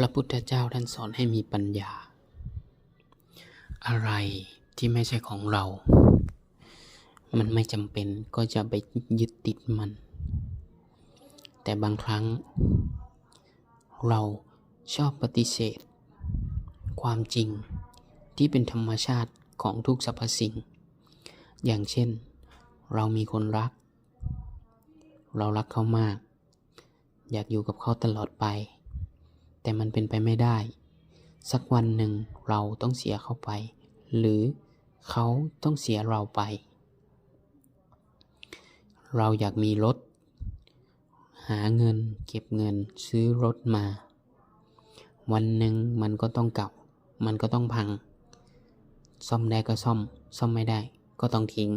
พระพุทธเจ้าท่านสอนให้มีปัญญา อะไรที่ไม่ใช่ของเรา มันไม่จำเป็นก็จะไปยึดติดมัน แต่บางครั้ง เราชอบปฏิเสธ ความจริงที่เป็นธรรมชาติของทุกสรรพสิ่ง อย่างเช่น เรามีคนรัก เรารักเขามาก อยากอยู่กับเขาตลอดไป แต่มันเป็นไปไม่ได้ สักวันหนึ่งเราต้องเสียเขาไป หรือเขาต้องเสียเราไป เราอยากมีรถ หาเงินเก็บเงินซื้อรถมา วันหนึ่งมันก็ต้องเก่า มันก็ต้องพัง ซ่อมได้ก็ซ่อม ซ่อมไม่ได้ก็ต้องทิ้ง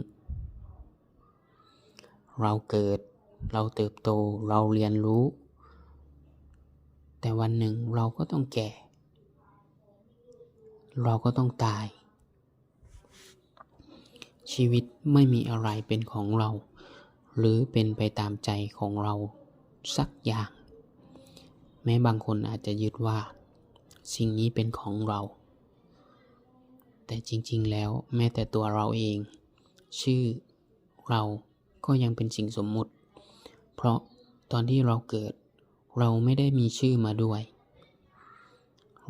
เราเกิด เราเติบโต เราเรียนรู้ แต่วันหนึ่งเราก็ต้องแก่ เราก็ต้องตาย ชีวิตไม่มีอะไรเป็นของเรา หรือเป็นไปตามใจของเราสักอย่าง แม้บางคนอาจจะยึดว่า สิ่งนี้เป็นของเรา แต่จริง ๆ แล้วแม้แต่ตัวเราเอง ชื่อเราก็ยังเป็นสิ่งสมมุติ เพราะตอนที่เราเกิด เราไม่ได้มีชื่อมาด้วย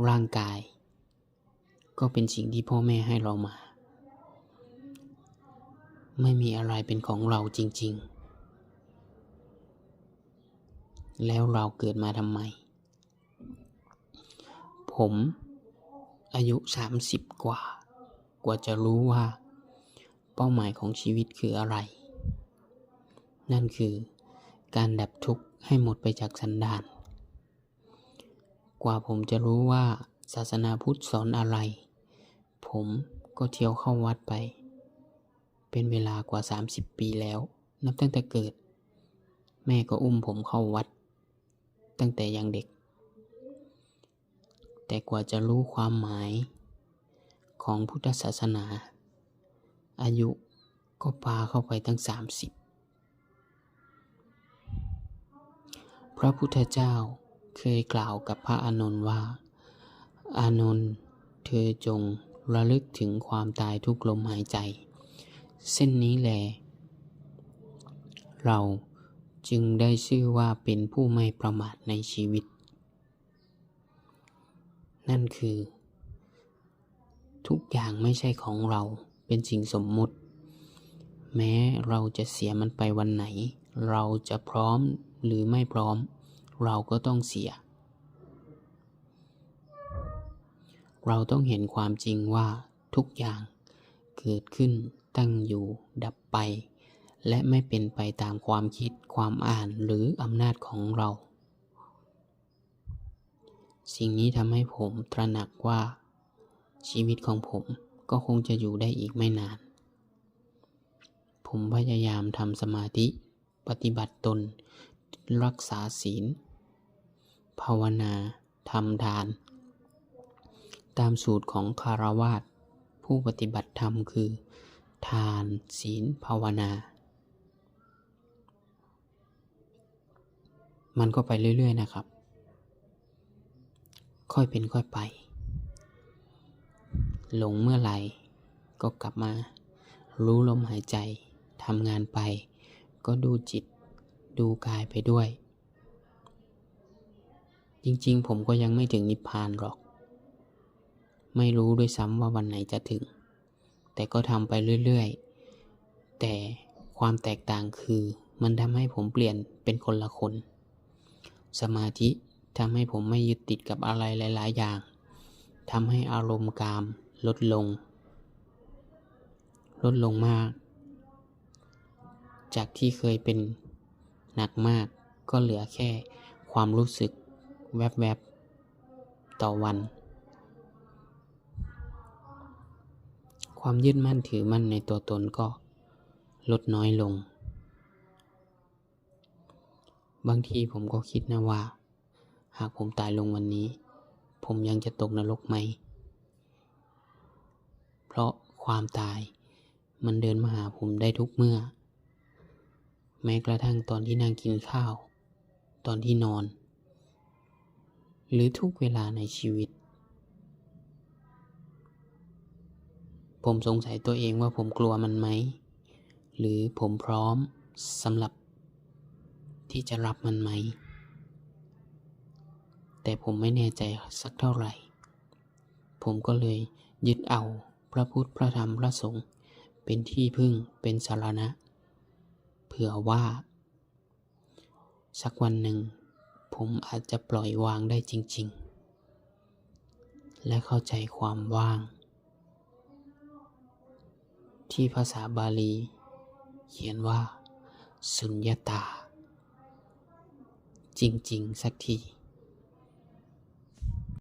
ร่างกาย ก็เป็นสิ่งที่พ่อแม่ให้เรามา ไม่มีอะไรเป็นของเราจริง ๆ แล้วเราเกิดมาทำไม ผมอายุ 30 กว่า กว่าจะรู้ว่า เป้าหมายของชีวิตคืออะไร นั่นคือการดับทุกข์ ให้หมดไปจากสันดาน กว่าผมจะรู้ว่าศาสนาพุทธสอนอะไร ผมก็เที่ยวเข้าวัดไป เป็นเวลากว่า 30 ปีแล้ว นับตั้งแต่เกิด แม่ก็อุ้มผมเข้าวัด ตั้งแต่ยังเด็ก แต่กว่าจะรู้ความหมายของพุทธศาสนา อายุก็ปาเข้าไปตั้ง 30 พ ระพุทธเจ้าเคยกล่าวกับพระอานนท์ว่า อานนท์เธอจงระลึกถึงความตายทุกลมหายใจ เส้นนี้แลเราจึงได้ชื่อว่าเป็นผู้ไม่ประมาทในชีวิต นั่นคือ ทุกอย่างไม่ใช่ของเราเป็นสิ่งสมมุติ แม้เราจะเสียมันไปวันไหน เราจะพร้อม หรือไม่พร้อม เราก็ต้องเสีย เราต้องเห็นความจริงว่าทุกอย่างเกิดขึ้นตั้งอยู่ดับไป และไม่เป็นไปตามความคิดความอ่านหรืออำนาจของเรา สิ่งนี้ทำให้ผมตระหนักว่า ชีวิตของผมก็คงจะอยู่ได้อีกไม่นาน ผมพยายามทำสมาธิ ปฏิบัติตน รักษาศีล ภาวนาทำทาน ตามสูตรของคารวาสผู้ปฏิบัติธรรมคือ ทานศีลภาวนา มันก็ไปเรื่อย ๆ นะครับ ค่อยเป็นค่อยไป หลงเมื่อไหร่ ก็กลับมา รู้ลมหายใจทำงานไป ก็ดูจิต ดูกายไปด้วย จริงๆ ผมก็ยังไม่ถึงนิพพานหรอก ไม่รู้ด้วยซ้ำว่าวันไหนจะถึง แต่ก็ทำไปเรื่อยๆ แต่ความแตกต่างคือมันทำให้ผมเปลี่ยนเป็นคนละคน สมาธิทำให้ผมไม่ยึดติดกับอะไรหลาย ๆ อย่างทำให้อารมณ์กามลดลง ลดลงมาก จากที่เคยเป็น หนักมากก็เหลือแค่ความรู้สึกแวบๆ ต่อวัน ความยึดมั่นถือมั่นในตัวตนก็ลดน้อยลง บางทีผมก็คิดนะว่า หากผมตายลงวันนี้ ผมยังจะตกนรกไหม เพราะความตายมันเดินมาหาผมได้ทุกเมื่อ แม้กระทั่งตอนที่นั่งกินข้าว ตอนที่นอน หรือทุกเวลาในชีวิต ผมสงสัยตัวเองว่าผมกลัวมันไหม หรือผมพร้อมสำหรับที่จะรับมันไหม แต่ผมไม่แน่ใจสักเท่าไหร่ ผมก็เลยยึดเอาพระพุทธพระธรรมพระสงฆ์เป็นที่พึ่งเป็นสารณะ เผื่อว่า สักวันหนึ่ง ผมอาจจะปล่อยวางได้จริง ๆ และเข้าใจความว่าง ที่ภาษาบาลี เขียนว่า สุญญตา จริง ๆ สักที